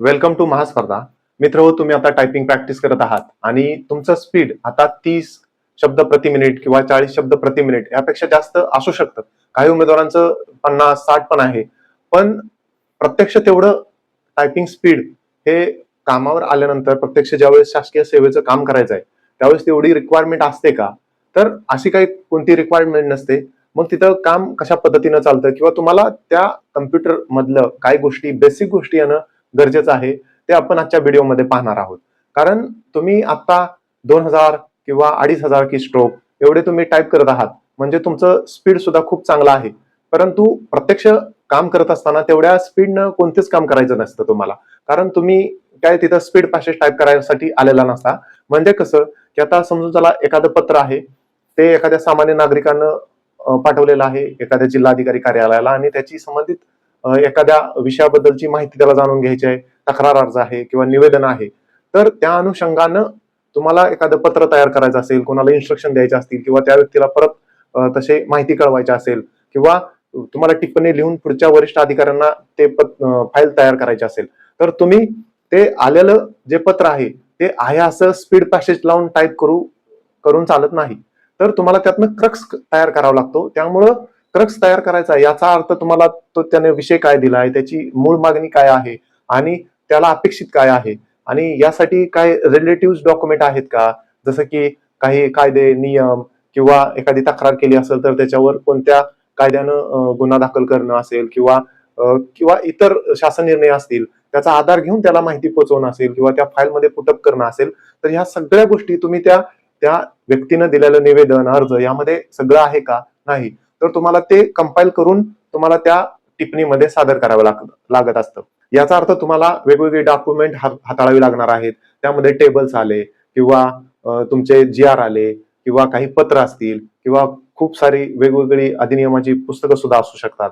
Welcome to महास्पर्धा मित्र हो तुम्ही आता टायपिंग प्रॅक्टिस करत आहात आणि तुमचं स्पीड आता तीस शब्द प्रति मिनिट किंवा चाळीस शब्द प्रति मिनिट यापेक्षा जास्त असू शकतं. काही उमेदवारांचं पन्नास साठ पण आहे. पण प्रत्यक्ष तेवढं टायपिंग स्पीड हे कामावर आल्यानंतर प्रत्यक्ष ज्यावेळेस शासकीय सेवेचं काम करायचं आहे त्यावेळेस तेवढी रिक्वायरमेंट असते का? तर अशी काही कोणती रिक्वायरमेंट नसते. मग तिथं काम कशा पद्धतीनं चालतं? किंवा तुम्हाला त्या कम्प्युटर मधलं काही गोष्टी बेसिक गोष्टी येणं गरजेचं आहे ते आपण आजच्या व्हिडिओमध्ये पाहणार आहोत. कारण तुम्ही आता दोन हजार किंवा अडीच हजार की स्ट्रोक एवढे तुम्ही टाईप करत आहात म्हणजे तुमचं स्पीड सुद्धा खूप चांगलं आहे. परंतु प्रत्यक्ष काम करत असताना तेवढ्या स्पीडनं कोणतेच काम करायचं नसतं तुम्हाला. कारण तुम्ही काय तिथं स्पीड पॅसेज टाईप करायसाठी आलेला नसता म्हणजे कसं की आता समजून चला एखादं पत्र आहे ते एखाद्या सामान्य नागरिकानं पाठवलेलं आहे एखाद्या जिल्हाधिकारी कार्यालयाला आणि त्याची संबंधित एखाद्या विषयाबद्दलची माहिती त्याला जाणून घ्यायची आहे तक्रार अर्ज आहे किंवा निवेदन आहे तर त्या अनुषंगानं तुम्हाला एखादं पत्र तयार करायचं असेल कोणाला इन्स्ट्रक्शन द्यायचे असतील किंवा त्या व्यक्तीला परत तसे माहिती कळवायची असेल किंवा तुम्हाला टिप्पणी लिहून पुढच्या वरिष्ठ अधिकाऱ्यांना ते फाईल तयार करायची असेल तर तुम्ही ते आलेलं जे पत्र आहे ते आहे असं स्पीड पॅसेज लावून टाईप करू करून चालत नाही. तर तुम्हाला त्यातनं क्रक्स तयार करावा लागतो. त्यामुळं क्रक्स तयार करायचा आहे. याचा अर्थ तुम्हाला तो त्याने विषय काय दिला आहे त्याची मूळ मागणी काय आहे आणि त्याला अपेक्षित काय आहे? आणि यासाठी काय रिलेटिव्ह डॉक्युमेंट आहेत का? जसं की काही कायदे नियम किंवा एखादी तक्रार केली असेल तर त्याच्यावर कोणत्या कायद्यानं गुन्हा दाखल करणं असेल किंवा किंवा इतर शासन निर्णय असतील त्याचा आधार घेऊन त्याला माहिती पोहोचवणं असेल किंवा त्या फाईलमध्ये पुटअप करणं असेल तर ह्या सगळ्या गोष्टी तुम्ही त्या त्या व्यक्तीनं दिलेलं निवेदन अर्ज यामध्ये सगळं आहे का? नाही. तर तुम्हाला ते कंपाईल करून तुम्हाला त्या टिप्पणीमध्ये सादर करावं लाग लागत असतं. याचा अर्थ तुम्हाला वेगवेगळे डॉक्युमेंट हाताळावी लागणार आहेत. त्यामध्ये टेबल्स आले किंवा तुमचे जी आर आले किंवा काही पत्र असतील किंवा खूप सारी वेगवेगळी अधिनियमाची पुस्तकं सुद्धा असू शकतात.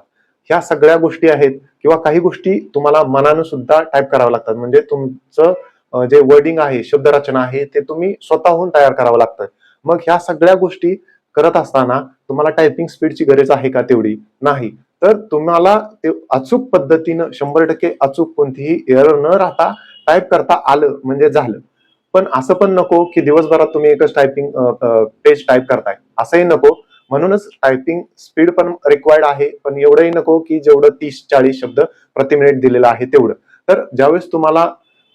ह्या सगळ्या गोष्टी आहेत किंवा काही गोष्टी तुम्हाला मनानं सुद्धा टाईप कराव्या लागतात. म्हणजे तुमचं जे वर्डिंग आहे शब्दरचना आहे ते तुम्ही स्वतःहून तयार करावं लागतं. मग ह्या सगळ्या गोष्टी करत असताना तुम्हाला टायपिंग स्पीडची गरज आहे का तेवढी? नाही. तर तुम्हाला ते अचूक पद्धतीनं शंभर टक्के अचूक कोणतीही एअर न राहता टाईप करता आलं म्हणजे झालं. पण असं पण नको की दिवसभरात तुम्ही एकच टायपिंग पेज टाईप करताय. असंही नको. म्हणूनच टायपिंग स्पीड पण रिक्वायर्ड आहे पण एवढंही नको की जेवढं तीस चाळीस शब्द प्रति मिनिट दिलेलं आहे तेवढं. तर ज्यावेळेस तुम्हाला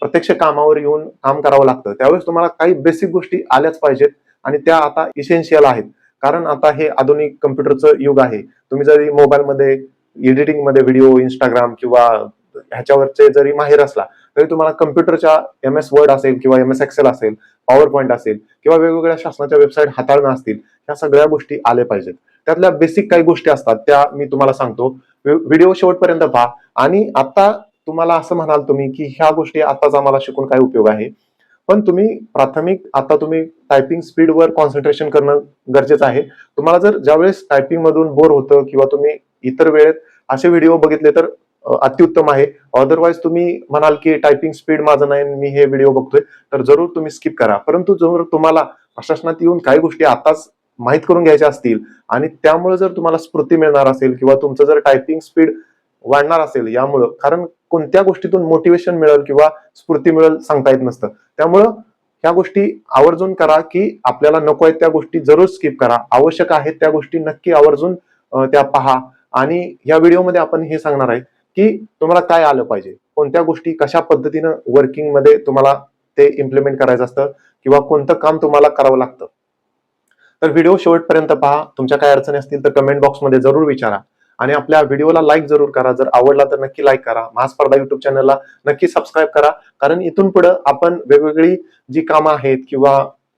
प्रत्यक्ष कामावर येऊन काम करावं लागतं त्यावेळेस तुम्हाला काही बेसिक गोष्टी आल्याच पाहिजेत आणि त्या आता इसेन्शियल आहेत. कारण आता हे आधुनिक कम्प्युटरचं युग आहे. तुम्ही जरी मोबाईलमध्ये एडिटिंगमध्ये व्हिडिओ इंस्टाग्राम किंवा ह्याच्यावरचे जरी माहीर असला तरी तुम्हाला कम्प्युटरच्या एम एस वर्ड असेल किंवा एम एस एक्सेल असेल पॉवर पॉईंट असेल किंवा वेगवेगळ्या शासनाच्या वेबसाईट हाताळणं असतील ह्या सगळ्या गोष्टी आल्या पाहिजेत. त्यातल्या बेसिक काही गोष्टी असतात त्या मी तुम्हाला सांगतो. व्हिडिओ शेवटपर्यंत पहा. आणि आता तुम्हाला असं म्हणाल तुम्ही की ह्या गोष्टी आताच आम्हाला शिकून काय उपयोग आहे. पण तुम्ही प्राथमिक आता तुम्ही टायपिंग स्पीडवर कॉन्सन्ट्रेशन करणं गरजेचं आहे. तुम्हाला जर ज्यावेळेस टायपिंग मधून बोर होतं किंवा तुम्ही इतर वेळेत असे व्हिडिओ बघितले तर अत्युत्तम आहे. अदरवाईज तुम्ही म्हणाल की टायपिंग स्पीड माझं नाही मी हे व्हिडिओ बघतोय तर जरूर तुम्ही स्किप करा. परंतु जर तुम्हाला प्रशासनात येऊन काही गोष्टी आताच माहीत करून घ्यायच्या असतील आणि त्यामुळे जर तुम्हाला स्फूर्ती मिळणार असेल किंवा तुमचं जर टायपिंग स्पीड वाढणार असेल यामुळं कारण कोणत्या गोष्टीतून मोटिवेशन मिळेल किंवा स्फूर्ती मिळेल सांगता येत नसतं. त्यामुळं ह्या गोष्टी आवर्जून करा की आपल्याला नको आहेत त्या गोष्टी जरूर स्किप करा. आवश्यक आहेत त्या गोष्टी नक्की आवर्जून त्या पहा. आणि या व्हिडिओमध्ये आपण हे सांगणार आहे की तुम्हाला काय आलं पाहिजे. कोणत्या गोष्टी कशा पद्धतीनं वर्किंगमध्ये तुम्हाला ते इम्प्लिमेंट करायचं असतं किंवा कोणतं काम तुम्हाला करावं लागतं. तर व्हिडिओ शेवटपर्यंत पहा. तुमच्या काय अडचणी असतील तर कमेंट बॉक्समध्ये जरूर विचारा. आणि आपल्या व्हिडिओला लाईक जरूर करा. जर आवडला तर नक्की लाईक करा. महास्पर्धा युट्यूब चॅनलला नक्की सबस्क्राईब करा. कारण इथून पुढे आपण वेगवेगळी जी कामं आहेत किंवा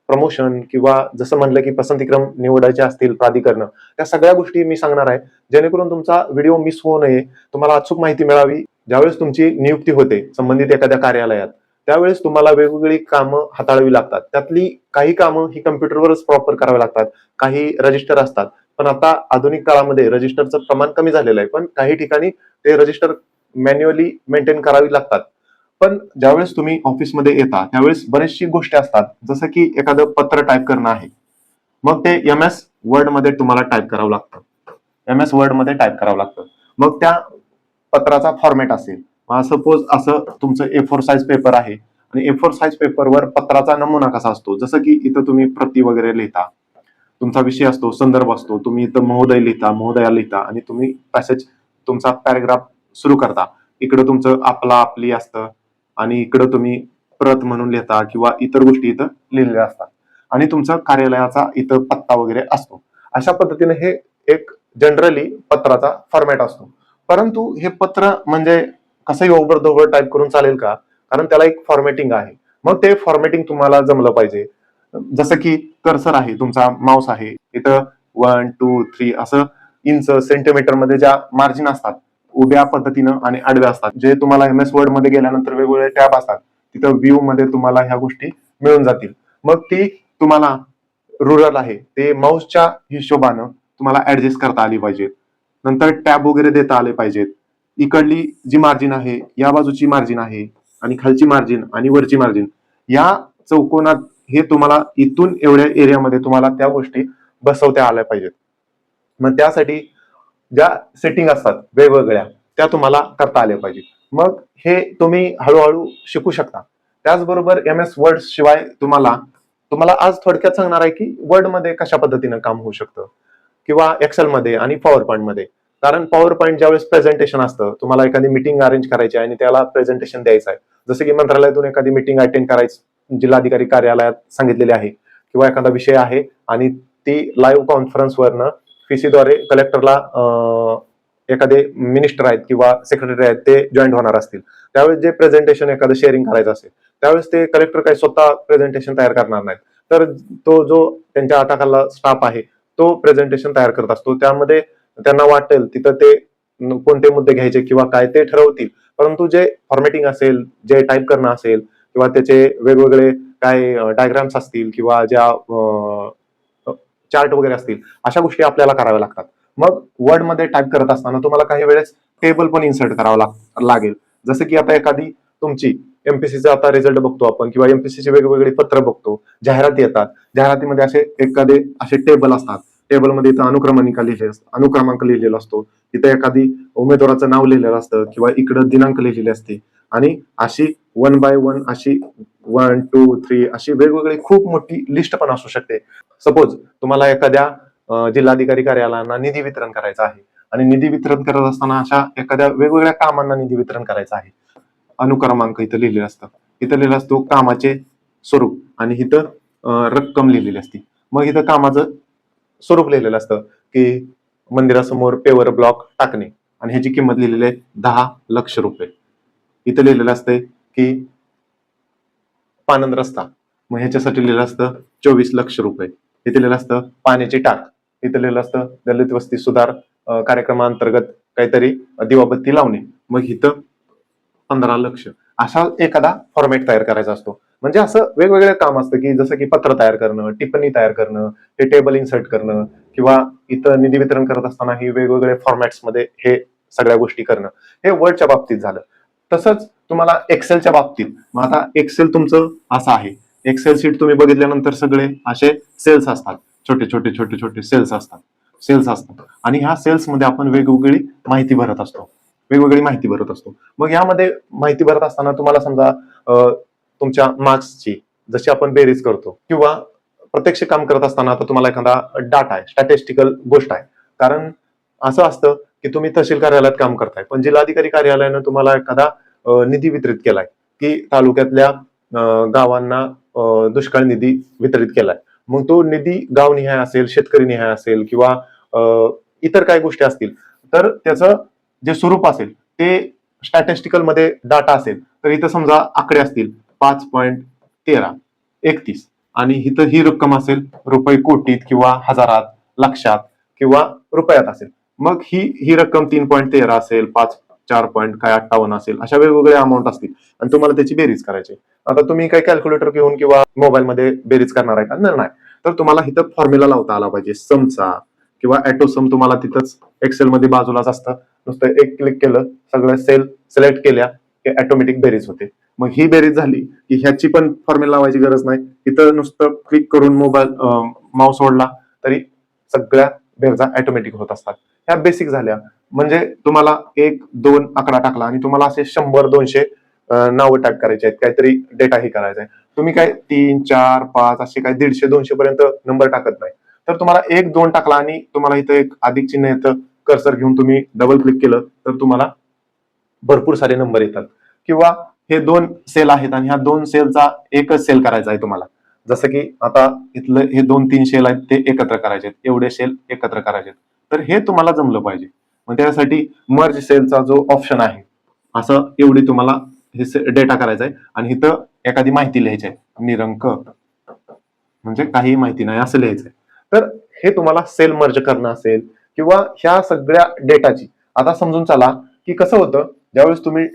प्रमोशन किंवा जसं म्हणलं की पसंतीक्रम निवडायचे असतील प्राधिकरण त्या सगळ्या गोष्टी मी सांगणार आहे. जेणेकरून तुमचा व्हिडिओ मिस होऊ नये. तुम्हाला अचूक माहिती मिळावी. ज्यावेळेस तुमची नियुक्ती होते संबंधित एखाद्या कार्यालयात त्यावेळेस तुम्हाला वेगवेगळी कामं हाताळावी लागतात. त्यातली काही कामं ही कम्प्युटरवरच प्रॉपर करावी लागतात. काही रजिस्टर असतात. पण आता आधुनिक काळामध्ये रजिस्टरचं प्रमाण कमी झालेलं आहे. पण काही ठिकाणी ते रजिस्टर मॅन्युअली मेंटेन करावी लागतात. पण ज्यावेळेस तुम्ही ऑफिसमध्ये येता त्यावेळेस बरेचशी गोष्टी असतात. जसं की एखादं पत्र टाईप करणं आहे. मग ते एम एस वर्डमध्ये तुम्हाला टाईप करावं लागतं. एम एस वर्डमध्ये टाईप करावं लागतं. मग त्या पत्राचा फॉर्मॅट असेल. सपोज असं तुमचं ए फोर साईज पेपर आहे. आणि ए फोर साईज पेपरवर पत्राचा नमुना कसा असतो? जसं की इथं तुम्ही प्रती वगैरे लिहिता. तुमचा विषय असतो संदर्भ असतो तुम्ही इथं महोदय लिहिता महोदया लिहिता आणि तुम्ही पॅसेज तुमचा पॅरेग्राफ सुरू करता. इकडं तुमचं आपला आपली असतं आणि इकडं तुम्ही प्रत म्हणून लिहिता किंवा इतर गोष्टी इथं लिहिलेल्या असतात. आणि तुमचा कार्यालयाचा इथं पत्ता वगैरे असतो. अशा पद्धतीने हे एक जनरली पत्राचा फॉर्मॅट असतो. परंतु हे पत्र म्हणजे कसंही ओव्हर दोघड टाईप करून चालेल का? कारण त्याला एक फॉर्मॅटिंग आहे. मग ते फॉर्मॅटिंग तुम्हाला जमलं पाहिजे. जसं की कर्सर आहे तुमचा माऊस आहे इथं वन टू थ्री असं इंच सेंटीमीटरमध्ये ज्या मार्जिन असतात उभ्या पद्धतीनं आणि आडव्या असतात. जे तुम्हाला एम एस वर्डमध्ये गेल्यानंतर वेगवेगळे टॅब असतात तिथं व्ह्यू मध्ये तुम्हाला ह्या गोष्टी मिळून जातील. मग ती तुम्हाला रुरल आहे ते माऊसच्या हिशोबानं तुम्हाला ऍडजस्ट करता आली पाहिजेत. नंतर टॅब वगैरे देता आले पाहिजेत. इकडली जी मार्जिन आहे या बाजूची मार्जिन आहे आणि खालची मार्जिन आणि वरची मार्जिन या चौकोनात हे तुम्हाला इथून एवढ्या एरियामध्ये तुम्हाला त्या गोष्टी बसवता आल्या पाहिजेत. मग त्यासाठी ज्या सेटिंग असतात वेगवेगळ्या त्या तुम्हाला करता आल्या पाहिजेत. मग हे तुम्ही हळूहळू शिकू शकता. त्याचबरोबर एम एस वर्ड शिवाय तुम्हाला तुम्हाला आज थोडक्यात सांगणार आहे की वर्डमध्ये कशा पद्धतीनं काम होऊ शकतं? किंवा एक्सेल मध्ये आणि पॉवर पॉईंटमध्ये. कारण पॉवर पॉईंट ज्यावेळेस प्रेझेंटेशन असतं तुम्हाला एखादी मिटिंग अरेंज करायची आहे आणि त्याला प्रेझेंटेशन द्यायचं आहे. जसं की मंत्रालयातून एखादी मिटिंग अटेंड करायची जिल्हाधिकारी कार्यालयात सांगितलेले आहे किंवा एखादा विषय आहे आणि ती लाईव्ह कॉन्फरन्सवरनं फीसीद्वारे कलेक्टरला एखादे मिनिस्टर आहेत किंवा सेक्रेटरी आहेत ते जॉईंट होणार असतील. त्यावेळेस जे प्रेझेंटेशन एखादं शेअरिंग करायचं असेल त्यावेळेस ते कलेक्टर काही स्वतः प्रेझेंटेशन तयार करणार नाहीत. तर तो जो त्यांच्या हाताखाला स्टाफ आहे तो प्रेझेंटेशन तयार करत असतो. त्यामध्ये त्यांना वाटेल तिथं ते कोणते मुद्दे घ्यायचे किंवा काय ते ठरवतील. परंतु जे फॉर्मॅटिंग असेल जे टाईप करणं असेल किंवा त्याचे वेगवेगळे काय डायग्राम्स असतील किंवा ज्या चार्ट वगैरे असतील अशा गोष्टी आपल्याला कराव्या लागतात. मग वर्डमध्ये टाईप करत असताना तुम्हाला काही वेळेस टेबल पण इन्सर्ट करावं लाग- लागेल. जसं की आता एखादी तुमची एमपीसीचा आता रिझल्ट बघतो आपण किंवा एमपीसीचे वेगवेगळे पत्र बघतो. जाहिराती येतात. जाहिरातीमध्ये असे एखादे असे टेबल असतात. टेबलमध्ये इथं अनुक्रमणिका लिहिले अनुक्रमांक लिहिलेला असतो. तिथे एखादी उमेदवाराचं नाव लिहिलेलं असतं किंवा इकडं दिनांक लिहिलेले असते. आणि अशी वन बाय वन अशी वन टू थ्री अशी वेगवेगळी खूप मोठी लिस्ट पण असू शकते. सपोज तुम्हाला एखाद्या जिल्हाधिकारी कार्यालयांना निधी वितरण करायचं आहे आणि निधी वितरण करत असताना अशा एखाद्या वेगवेगळ्या कामांना निधी वितरण करायचं आहे. अनुक्रमांक इथं लिहिलेला असतं. इथं लिहिला असतो कामाचे स्वरूप आणि इथं रक्कम लिहिलेली असते. मग इथं कामाचं स्वरूप लिहिलेलं असतं की मंदिरासमोर पेवर ब्लॉक टाकणे आणि ह्याची किंमत लिहिलेली आहे दहा लक्ष रुपये. इथं लिहिलेलं असतंय की पानंद रस्ता. मग ह्याच्यासाठी लिहिलं असतं चोवीस लक्ष रुपये. इथे लिहिलं असतं पाण्याची टाक. इथे लिहिलं असतं दलित वस्ती सुधार अं, कार्यक्रमांतर्गत काहीतरी दिवाबत्ती लावणे. मग इथं पंधरा लक्ष. असा एखादा फॉर्मॅट तयार करायचा असतो. म्हणजे असं वेगवेगळे काम असतं की जसं की पत्र तयार करणं टिप्पणी तयार करणं हे टेबल इन्सर्ट करणं किंवा इथं निधी वितरण करत असताना ही वेगवेगळे फॉर्मॅट्समध्ये हे सगळ्या गोष्टी करणं. हे वर्डच्या बाबतीत झालं. तसंच तुम्हाला एक्सेलच्या बाबतीत. मग आता एक्सेल तुमचं असं आहे. एक्सेल शीट तुम्ही बघितल्यानंतर सगळे असे सेल्स असतात. छोटे छोटे छोटे छोटे सेल्स असतात. सेल्स असतात. आणि ह्या सेल्समध्ये आपण वेगवेगळी माहिती भरत असतो. वेगवेगळी माहिती भरत असतो. मग यामध्ये माहिती भरत असताना तुम्हाला समजा तुमच्या मार्क्सची जशी आपण बेरीज करतो किंवा प्रत्यक्ष काम करत असताना आता तुम्हाला एखादा डाटा आहे स्टॅटिस्टिकल गोष्ट आहे. कारण असं असतं की तुम्ही तहसील कार्यालयात काम करताय. पण जिल्हाधिकारी कार्यालयानं तुम्हाला एखादा निधी वितरित केलाय की तालुक्यातल्या गावांना दुष्काळ निधी वितरित केलाय. मग तो निधी गावनिहाय असेल शेतकरी निहाय असेल किंवा इतर काही गोष्टी असतील तर त्याचं जे स्वरूप असेल ते स्टॅटिस्टिकलमध्ये डाटा असेल. तर इथं समजा आकडे असतील पाच पॉईंट तेरा एकतीस. आणि इथं ही रक्कम असेल रुपये कोटीत किंवा हजारात लक्षात किंवा रुपयात असेल. मग ही ही रक्कम तीन पॉईंट तेरा असेल पाच चार पॉईंट काय अठ्ठावन्न असेल अशा वेगवेगळ्या अमाऊंट असतील. आणि तुम्हाला त्याची बेरीज करायची. आता तुम्ही काही कॅल्क्युलेटर घेऊन किंवा मोबाईल मध्ये बेरीज करणार आहे का? नाही तर तुम्हाला इथं फॉर्म्युला लावता आला पाहिजे. समचा किंवा ऍटो सम तुम्हाला तिथंच एक्सेल मध्ये बाजूलाच असतं. नुसतं एक क्लिक केलं सगळं सेल सिलेक्ट केल्या की ऑटोमॅटिक बेरीज होते. मग ही बेरीज झाली की ह्याची पण फॉर्म्युला लावायची गरज नाही. इथं नुसतं क्लिक करून मोबाईल माऊस ओढला तरी सगळ्या बेरजा ऑटोमॅटिक होत असतात. ह्या बेसिक झाल्या. म्हणजे तुम्हाला एक दोन आकडा टाकला आणि तुम्हाला असे शंभर दोनशे नावं टाईप करायचे आहेत. काहीतरी डेटा हे करायचा आहे. तुम्ही काय तीन चार पाच असे काय दीडशे दोनशे पर्यंत नंबर टाकत नाही. तर तुम्हाला एक दोन टाकला आणि तुम्हाला इथं एक अधिक चिन्ह येतं. कर्सर घेऊन तुम्ही डबल क्लिक केलं तर तुम्हाला भरपूर सारे नंबर येतात. किंवा हे दोन सेल आहेत आणि ह्या दोन सेलचा एकच सेल करायचा आहे तुम्हाला. जसं की आता इथलं हे दोन तीन सेल आहेत ते एकत्र करायचे आहेत. एवढे सेल एकत्र करायचे आहेत. तर हे तुम्हाला जमलं पाहिजे. मग त्यासाठी मर्ज सेलचा जो ऑप्शन आहे असं एवढी तुम्हाला हे डेटा करायचा आहे आणि इथं एखादी माहिती लिहायची आहे निरंक. म्हणजे काही माहिती नाही असं लिहायचं आहे तर हे तुम्हाला सेल मर्ज करणं असेल किंवा ह्या सगळ्या डेटाची आता समजून चला की कसं होतं ज्यावेळेस तुम्ही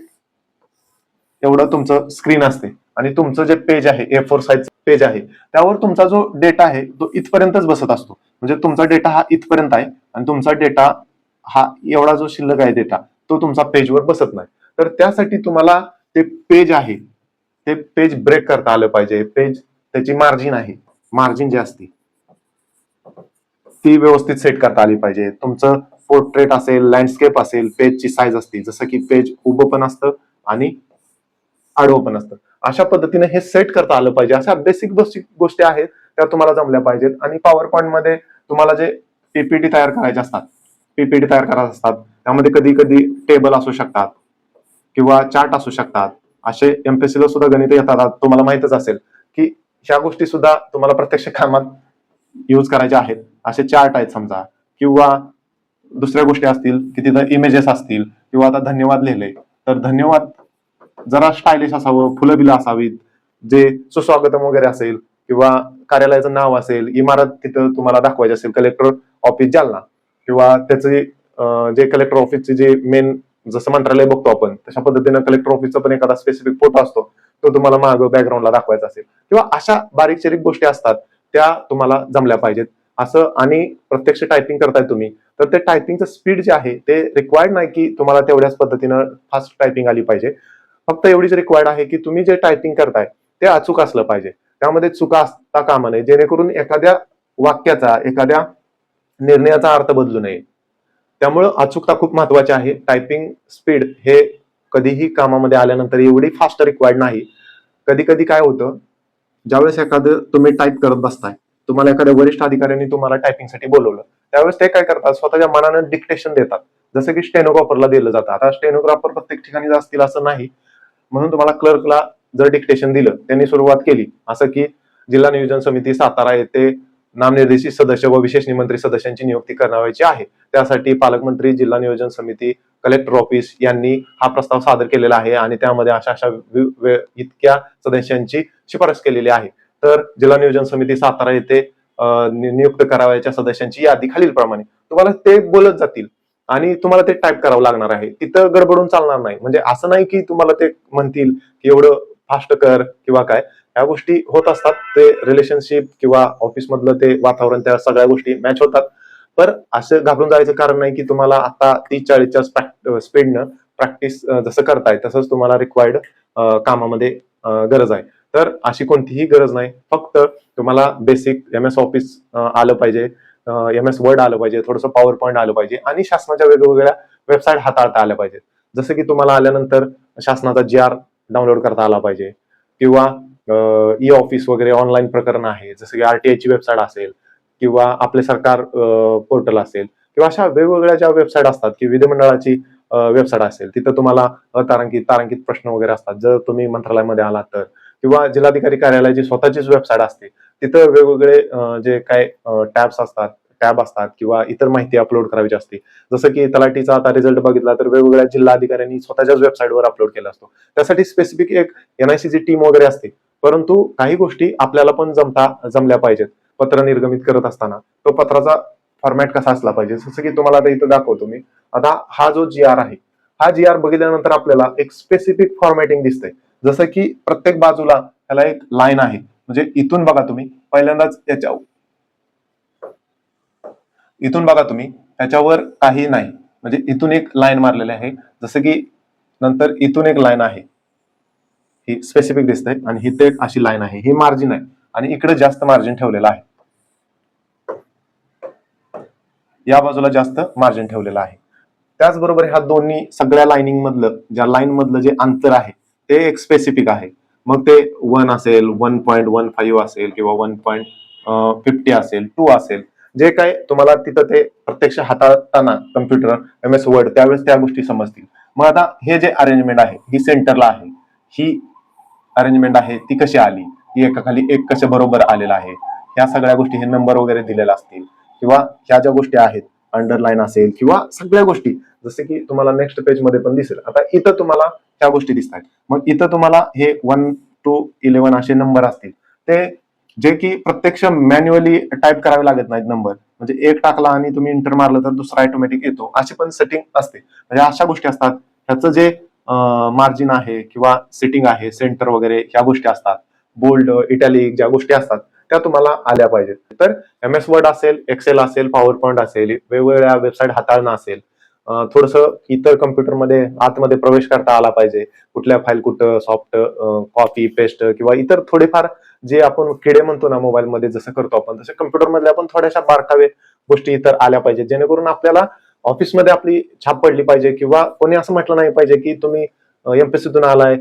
एवढं तुमचं स्क्रीन असते आणि तुमचं जे पेज आहे ए फोर साईज पेज आहे त्यावर तुमचा जो डेटा आहे तो इथपर्यंतच बसत असतो. म्हणजे तुमचा डेटा हा इथपर्यंत आहे आणि तुमचा डेटा हा एवढा जो शिल्लक आहे डेटा तो तुमचा पेजवर बसत नाही. तर त्यासाठी तुम्हाला ते पेज आहे ते पेज ब्रेक करता आलं पाहिजे. पेज त्याची मार्जिन आहे. मार्जिन जी असते ती व्यवस्थित सेट करता आली पाहिजे. तुमचं पोर्ट्रेट असेल लँडस्केप असेल पेजची साईज असते. जसं की पेज उभं पण असतं आणि आडवं पण असतं. अशा पद्धतीने हे सेट करता आलं पाहिजे. अशा बेसिक गोष्टी आहेत त्या तुम्हाला जमल्या पाहिजेत. आणि पॉवर पॉईंटमध्ये तुम्हाला जे पीपीटी तयार करायचे असतात पीपीटी तयार करत असतात. त्यामध्ये कधी कधी टेबल असू शकतात किंवा चार्ट असू शकतात. असे एमपीएससीला सुद्धा गणित येतात. तुम्हाला माहितच असेल की ह्या गोष्टी सुद्धा तुम्हाला प्रत्यक्ष कामात यूज करायच्या आहेत. असे चार्ट आहेत समजा. किंवा दुसऱ्या गोष्टी असतील की तिथं इमेजेस असतील किंवा आता धन्यवाद लिहिले तर धन्यवाद जरा स्टायलिश असावं फुलं बिलं असावीत जे सुस्वागतम वगैरे असेल किंवा कार्यालयाचं नाव असेल इमारत तिथं तुम्हाला दाखवायची असेल कलेक्टर ऑफिस जालना. किंवा त्याचे जे कलेक्टर ऑफिसचे जे मेन जसं मंत्रालय बघतो आपण तशा पद्धतीनं कलेक्टर ऑफिसचा पण एखादा स्पेसिफिक फोटो असतो तो तुम्हाला मागं बॅकग्राऊंडला दाखवायचा असेल. किंवा अशा बारीक शरीक गोष्टी असतात त्या तुम्हाला जमल्या पाहिजेत. असं आणि प्रत्यक्ष टायपिंग करताय तुम्ही तर ते टायपिंगचं स्पीड जे आहे ते रिक्वायर्ड नाही की तुम्हाला तेवढ्याच पद्धतीनं फास्ट टायपिंग आली पाहिजे. फक्त एवढीच रिक्वायर्ड आहे की तुम्ही जे टायपिंग करताय ते अचूक असलं पाहिजे. त्यामध्ये चुका असता कामा नये. जेणेकरून एखाद्या वाक्याचा एखाद्या निर्णयाचा अर्थ बदलू नये. त्यामुळं अचूकता खूप महत्वाची आहे. टायपिंग स्पीड हे कधीही कामामध्ये आल्यानंतर एवढी फास्ट रिक्वायर्ड नाही. कधी कधी काय होतं ज्यावेळेस एखादं तुम्ही टाईप करत बसताय तुम्हाला एखाद्या वरिष्ठ अधिकाऱ्यांनी तुम्हाला टायपिंगसाठी बोलवलं त्यावेळेस ते काय करतात स्वतःच्या मनानं डिक्टेशन देतात. जसं की स्टेनोग्राफरला दिलं जातं. आता स्टेनोग्राफर प्रत्येक ठिकाणी असतील असं नाही. म्हणून तुम्हाला क्लर्कला जर डिक्टेशन दिलं त्यांनी सुरुवात केली. असं की जिल्हा नियोजन समिती सातारा येथे नामनिर्देशित सदस्य व विशेष निमंत्रित सदस्यांची नियुक्ती करावायची आहे. त्यासाठी पालकमंत्री जिल्हा नियोजन समिती कलेक्टर ऑफिस यांनी हा प्रस्ताव सादर केलेला आहे आणि त्यामध्ये अशा अशा इतक्या सदस्यांची शिफारस केलेली आहे. तर जिल्हा नियोजन समिती सातारा येथे नियुक्त करावयाच्या सदस्यांची यादी खालीलप्रमाणे. तुम्हाला ते बोलत जातील आणि तुम्हाला ते टाईप करावं लागणार आहे. तिथं गडबडून चालणार नाही. म्हणजे असं नाही की तुम्हाला ते म्हणतील की एवढं फास्ट कर किंवा काय. ह्या गोष्टी होत असतात. ते रिलेशनशिप किंवा ऑफिसमधलं ते वातावरण त्या सगळ्या गोष्टी मॅच होतात. पर असं घाबरून जायचं कारण नाही की तुम्हाला आता तीस चाळीसच्या स्पीडनं प्रॅक्टिस जसं करताय तसंच तुम्हाला रिक्वायर्ड कामामध्ये गरज आहे. तर अशी कोणतीही गरज नाही. फक्त तुम्हाला बेसिक एम एस ऑफिस आलं पाहिजे. एम एस वर्ड आलं पाहिजे. थोडंसं पॉवर पॉईंट आलं पाहिजे. आणि शासनाच्या वेगवेगळ्या वेबसाईट हाताळता आल्या पाहिजेत. जसं की तुम्हाला आल्यानंतर शासनाचा जी आर डाउनलोड करता आला पाहिजे. किंवा ई ऑफिस वगैरे ऑनलाईन प्रकरण आहे. जसं की आरटीआय ची वेबसाईट असेल किंवा आपले सरकार पोर्टल असेल किंवा अशा वेगवेगळ्या ज्या वेबसाईट असतात की विधिमंडळाची वेबसाईट असेल तिथं तुम्हाला अतारांकित तारांकित प्रश्न वगैरे असतात. जर तुम्ही मंत्रालयामध्ये आलात तर किंवा जिल्हाधिकारी कार्यालयाची स्वतःचीच वेबसाईट असते तिथं वेगवेगळे जे काय टॅब्स असतात टॅब असतात किंवा इतर माहिती अपलोड करायची असते. जसं की तलाठीचा आता रिझल्ट बघितला तर वेगवेगळ्या जिल्हाधिकाऱ्यांनी स्वतःच्याच वेबसाईटवर अपलोड केला असतो. त्यासाठी स्पेसिफिक एक एनआयसीची टीम वगैरे असते. परंतु काही गोष्टी आपल्याला पण जमता जमल्या पाहिजेत. पत्र निर्गमित करत असताना तो पत्राचा फॉर्मॅट कसा असला पाहिजे? जसं की तुम्हाला आता इथं दाखवतो मी. आता हा जो जी आर आहे हा जी आर बघितल्यानंतर आपल्याला एक स्पेसिफिक फॉर्मॅटिंग दिसतंय. जसं की प्रत्येक बाजूला त्याला एक लाईन आहे. म्हणजे इथून बघा तुम्ही पहिल्यांदाच याच्या इथून बघा तुम्ही त्याच्यावर काही नाही. म्हणजे इथून एक लाईन मारलेली आहे. जसं की नंतर इथून एक लाईन आहे. ही स्पेसिफिक दिसते आणि इथे एक अशी लाईन आहे. ही मार्जिन आहे. आणि इकडे जास्त मार्जिन ठेवलेलं आहे. या बाजूला जास्त मार्जिन ठेवलेलं आहे. त्याचबरोबर ह्या दोन्ही सगळ्या लाईनिंग मधलं ज्या लाईन मधलं जे अंतर आहे ते एक स्पेसिफिक आहे. मग ते वन असेल वन पॉईंट वन फाईव्ह असेल किंवा वन पॉईंट फिफ्टी असेल टू असेल. जे काय तुम्हाला तिथं ते प्रत्यक्ष हाताळताना कम्प्युटर एम एस वर्ड त्यावेळेस त्या गोष्टी समजतील. मग आता हे जे अरेंजमेंट आहे ही सेंटरला आहे. ही अरेंजमेंट आहे ती कशी आली? ही एकाखाली एक कशा बरोबर आलेला आहे? ह्या सगळ्या गोष्टी हे नंबर वगैरे दिलेला असतील. किंवा ह्या ज्या गोष्टी आहेत अंडरलाईन असेल किंवा सगळ्या गोष्टी जसे की तुम्हाला नेक्स्ट पेजमध्ये पण दिसेल. आता इथं तुम्हाला ह्या गोष्टी दिसतात मग इथं तुम्हाला हे वन टू इलेव्हन असे नंबर असतील. ते जे की प्रत्यक्ष मॅन्युअली टाईप करावे लागत नाहीत नंबर म्हणजे एक टाकला आणि तुम्ही इंटर मारलं तर दुसरा ऑटोमॅटिक येतो. अशी पण सेटिंग असते. म्हणजे अशा गोष्टी असतात. ह्याचं जे मार्जिन आहे किंवा सिटिंग आहे सेंटर वगैरे ह्या गोष्टी असतात. बोल्ड इटॅलिक ज्या गोष्टी असतात त्या तुम्हाला आल्या पाहिजेत. तर एम एस वर्ड असेल एक्सेल असेल पॉवर पॉईंट असेल वेगवेगळ्या वेबसाईट हाताळणं असेल थोडस इतर कम्प्युटरमध्ये आतमध्ये प्रवेश करता आला पाहिजे. कुठल्या फाईल कुठं सॉफ्ट कॉपी पेस्ट किंवा इतर थोडेफार जे आपण किडे म्हणतो ना मोबाईलमध्ये जसं करतो आपण तसे कम्प्युटरमधल्या आपण थोड्याशा बारकावे गोष्टी इतर आल्या पाहिजेत जेणेकरून आपल्याला ऑफिसमध्ये आपली छाप पडली पाहिजे किंवा कोणी असं म्हटलं नाही पाहिजे की तुम्ही एमपीएससीतून आलाय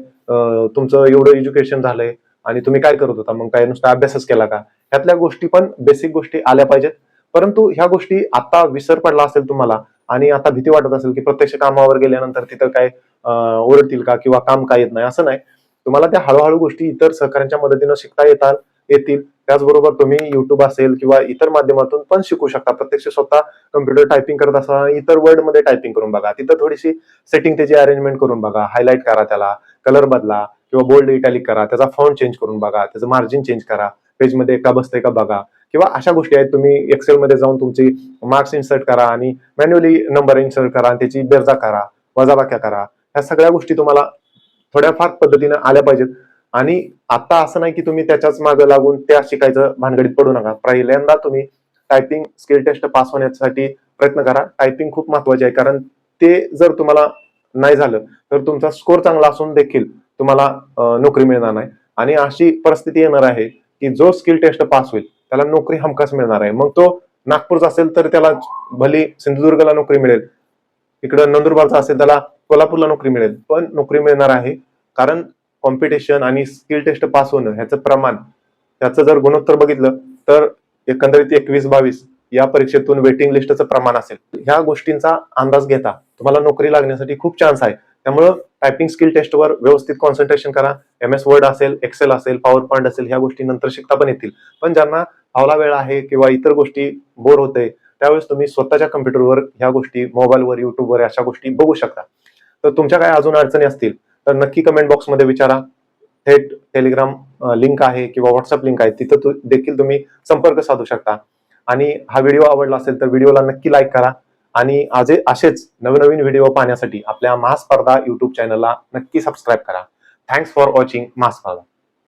तुमचं एवढं एज्युकेशन झालंय आणि तुम्ही काय करत होता? मग काय नुसता अभ्यासच केला का? ह्यातल्या गोष्टी पण बेसिक गोष्टी आल्या पाहिजेत. परंतु ह्या गोष्टी आता विसर पडला असेल तुम्हाला आणि आता भीती वाटत असेल की प्रत्यक्ष कामावर गेल्यानंतर तिथं काय ओरडतील का किंवा काम काय येत नाही असं नाही. तुम्हाला त्या हळूहळू गोष्टी इतर सहकाऱ्यांच्या मदतीनं शिकता येतात येतील. त्याचबरोबर तुम्ही युट्यूब असेल किंवा इतर माध्यमातून पण शिकू शकता. प्रत्यक्ष स्वतः कम्प्युटर टायपिंग करत असताना इतर वर्डमध्ये टायपिंग करून बघा. तिथं थोडीशी सेटिंग त्याची अरेंजमेंट करून बघा. हायलाईट करा त्याला कलर बदला किंवा बोल्ड इटॅलिक करा. त्याचा फॉन्ट चेंज करून बघा. त्याचं मार्जिन चेंज करा. पेजमध्ये का बसतंय का बघा. किंवा अशा गोष्टी आहेत. तुम्ही एक्सेल मध्ये जाऊन तुमची मार्क्स इन्सर्ट करा आणि मॅन्युअली नंबर इन्सर्ट करा आणि त्याची बेरजा करा. वजाबाक्या करा. ह्या सगळ्या गोष्टी तुम्हाला थोड्याफार पद्धतीने आल्या पाहिजेत. आणि आता असं नाही की तुम्ही त्याच्याच मागे लागून त्या शिकायचं भानगडीत पडू नका. पहिल्यांदा तुम्ही टायपिंग स्किल टेस्ट पास होण्यासाठी प्रयत्न करा. टायपिंग खूप महत्त्वाचे आहे कारण ते जर तुम्हाला नाही झालं तर तुमचा स्कोर चांगला असून देखील तुम्हाला नोकरी मिळणार नाही. आणि अशी परिस्थिती येणार आहे की जो स्किल टेस्ट पास होईल त्याला नोकरी हमखास मिळणार आहे. मग तो नागपूरचा असेल तर त्याला भली सिंधुदुर्गला नोकरी मिळेल. इकडं नंदुरबारचा असेल त्याला कोल्हापूरला नोकरी मिळेल. पण नोकरी मिळणार आहे कारण कॉम्पिटिशन आणि स्किल टेस्ट पास होणं ह्याचं प्रमाण त्याचं जर गुणोत्तर बघितलं तर एकंदरीत एकवीस बावीस या परीक्षेतून वेटिंग लिस्टचं प्रमाण असेल. ह्या गोष्टींचा अंदाज घेता. तुम्हाला नोकरी लागण्यासाठी खूप चान्स आहे. त्यामुळं टायपिंग स्किल टेस्टवर व्यवस्थित कॉन्सन्ट्रेशन करा. एम एस वर्ड असेल एक्सेल असेल पॉवर पॉईंट असेल ह्या गोष्टी नंतर शिकता पण येतील. पण ज्यांना फावला वेळ आहे किंवा इतर गोष्टी बोर होते त्यावेळेस तुम्ही स्वतःच्या कम्प्युटरवर ह्या गोष्टी मोबाईलवर युट्यूबवर अशा गोष्टी बघू शकता. तर तुमच्या काय अजून अडचणी असतील? तर नक्की कमेंट बॉक्समध्ये विचारा. थेट टेलिग्राम लिंक आहे किंवा व्हॉट्सअप लिंक आहे तिथं तु- देखील तुम्ही संपर्क साधू शकता. आणि हा व्हिडिओ आवडला असेल तर व्हिडिओला नक्की लाईक करा. आणि आज असेच नवनवीन व्हिडिओ पाहण्यासाठी आपल्या महास्पर्धा युट्यूब चॅनलला नक्की सबस्क्राईब करा. Thanks for watching महास्पर्धा